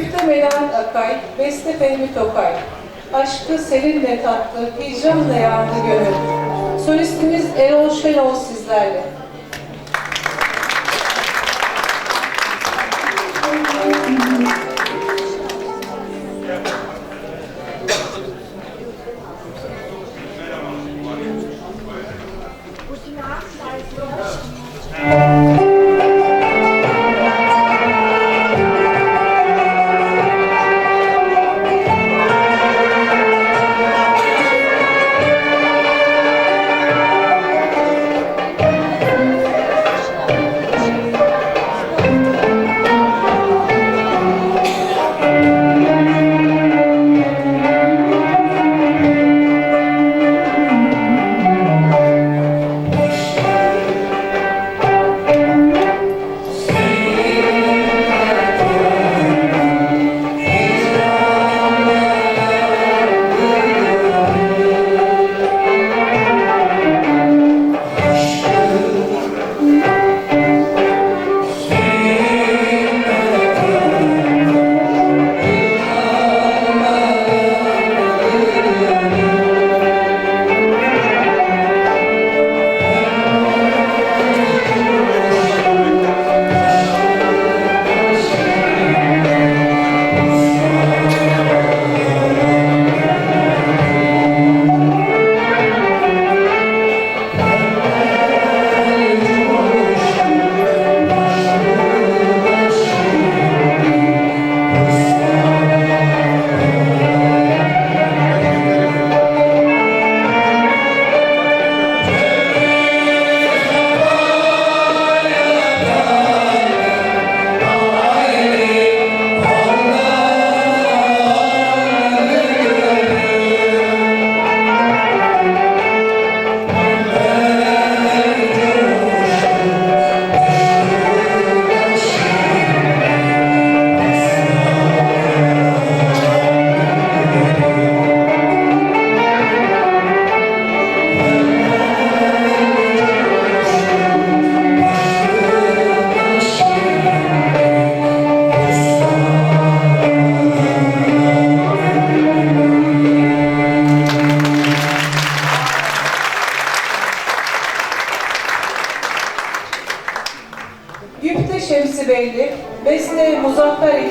Melahat Akay, Beste Fehmi Tokay. Aşkı seninle tatlı, hicranla yandı gönül. Solistimiz Erol Şenol sizlerle. Yükte Şemsi Beyli, Besne Muzaffer